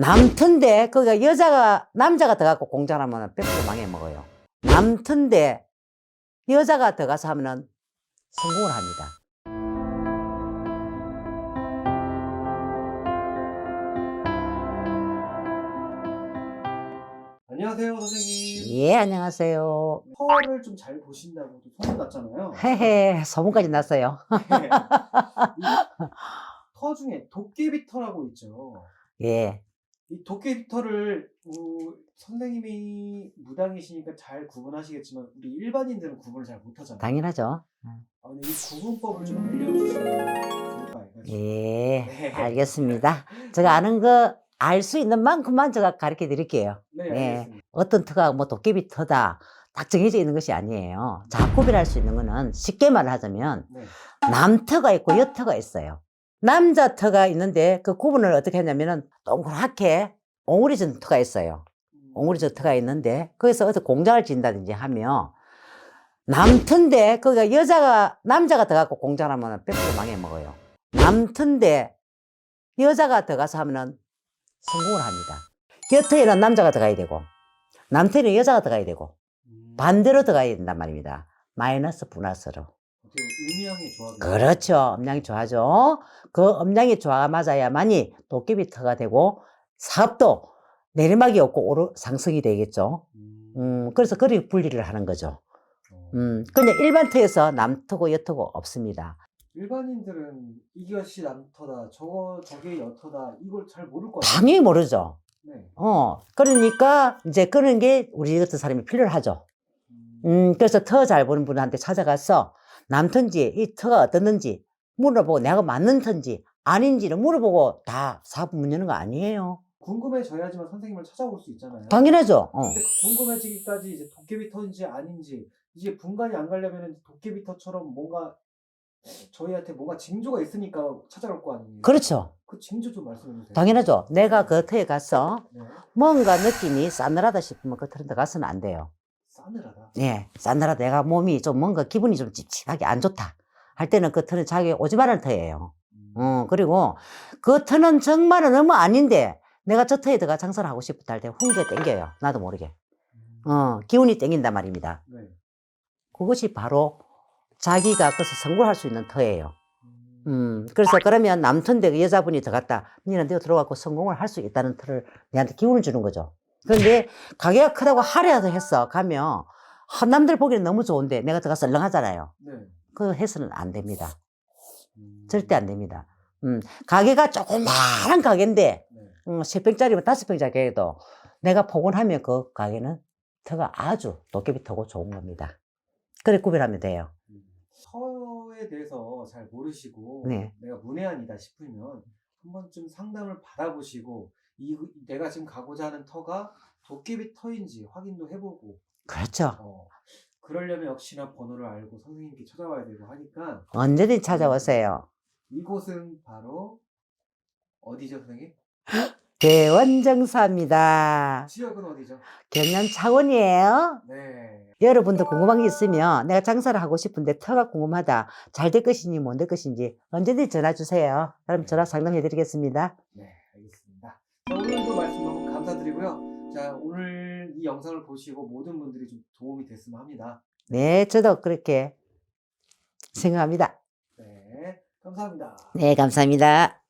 남튼데 거기가 여자가 남자가 들어가고 공장 하면 100% 망해 먹어요. 남튼데 여자가 들어가서 하면은 성공을 합니다. 안녕하세요, 선생님. 예, 안녕하세요. 터를 좀잘 보신다고 소문 났잖아요. 헤헤, 소문까지 났어요. 네. 이터 중에 도깨비 터라고 있죠. 예, 이 도깨비 터를 어, 선생님이 무당이시니까 잘 구분하시겠지만 우리 일반인들은 구분을 잘 못하잖아요. 당연하죠. 아, 근데 이 구분법을 좀 알려주시면 좋을까 해가지고. 예, 네. 알겠습니다. 제가 아는 거 알 수 있는 만큼만 제가 가르쳐 드릴게요. 네, 네. 알겠습니다. 어떤 터가 뭐 도깨비 터다 딱 정해져 있는 것이 아니에요. 자, 구별할 수 있는 거는 쉽게 말하자면 네. 남터가 있고 여터가 있어요. 남자 터가 있는데 그 구분을 어떻게 하냐면은 동그랗게 옹우리전 터가 있어요. 음, 옹우리전 터가 있는데 거기서 어디 공장을 짓는다든지 하면 남터인데 거기가 여자가 남자가 들어가고 공장을 하면 100% 망해 먹어요. 남터인데 여자가 들어가서 하면은 성공을 합니다. 여터에는 남자가 들어가야 되고 남터에는 여자가 들어가야 되고 음, 반대로 들어가야 된단 말입니다. 마이너스 플러스로. 음양의 그렇죠. 음량이 좋아져. 그 음량이 좋아 맞아야만이 도깨비 터가 되고 사업도 내리막이 없고 오르 상승이 되겠죠. 음, 음, 그래서 그리 분리를 하는 거죠. 어. 음, 그냥 일반 터에서 남터고 여터고 없습니다. 일반인들은 이것이 남터다, 저거 저게 여터다 이걸 잘 모를 것 같아요. 당연히 모르죠. 네. 어, 그러니까 이제 그런 게 우리 같은 사람이 필요하죠. 음, 음, 그래서 터 잘 보는 분한테 찾아가서 남턴지, 이 터가 어떻는지 물어보고 내가 맞는 터인지 아닌지를 물어보고 다 사업 문 여는 거 아니에요. 궁금해져야지만 선생님을 찾아올 수 있잖아요. 당연하죠. 어. 근데 그 궁금해지기까지 이제 도깨비 터인지 아닌지 이제 분간이 안 가려면 도깨비 터처럼 뭔가 저희한테 뭔가 징조가 있으니까 찾아갈 거 아니에요. 그렇죠. 그 징조 좀 말씀해 주세요. 당연하죠. 내가 그 터에 가서 네. 뭔가 느낌이 싸늘하다 싶으면 그 터에 가서는 안 돼요. 싸늘하다. 예, 싸늘하다. 내가 몸이 좀 뭔가 기분이 좀 찝찝하게 안 좋다. 할 때는 그 터는 자기 오지 말할 터예요. 음. 어, 그리고 그 터는 정말은 너무 아닌데 내가 저 터에 들어가 장사를 하고 싶다 할 때 훈계 땡겨요. 나도 모르게. 음. 어, 기운이 땡긴단 말입니다. 네. 그것이 바로 자기가 그것을 성공할 수 있는 터예요. 음. 음, 그래서 그러면 남턴데 그 여자분이 들어갔다. 니는 내가 들어가고 성공을 할 수 있다는 터를 내한테 기운을 주는 거죠. 그런데 가게가 크다고 하려도 했어. 가면 한 남들 보기에는 너무 좋은데 내가 들어가서 썰렁하잖아요. 네. 그거 해서는 안 됩니다. 음. 절대 안 됩니다. 음, 가게가 조그마한 가게인데 네. 음, 세 병짜리면 다섯 병짜리 가게도 내가 복원하면 그 가게는 터가 아주 도깨비 터고 좋은 겁니다. 그래 구별하면 돼요. 음. 터에 대해서 잘 모르시고 네. 내가 문외한이다 싶으면 한 번쯤 상담을 받아보시고 이 내가 지금 가고자 하는 터가 도깨비 터인지 확인도 해보고 그렇죠. 어, 그러려면 역시나 번호를 알고 선생님께 찾아와야 되고 하니까 언제든 찾아오세요. 이곳은 바로 어디죠 선생님? 대원정사입니다. 지역은 어디죠? 경남 창원이에요. 네. 여러분도 궁금한 게 있으면 내가 장사를 하고 싶은데 터가 궁금하다. 잘 될 것인지 못 될 것인지 언제든 전화 주세요. 그럼 전화 상담해 드리겠습니다. 네. 자, 오늘도 말씀 너무 감사드리고요. 자, 오늘 이 영상을 보시고 모든 분들이 좀 도움이 됐으면 합니다. 네, 저도 그렇게 생각합니다. 네, 감사합니다. 네, 감사합니다.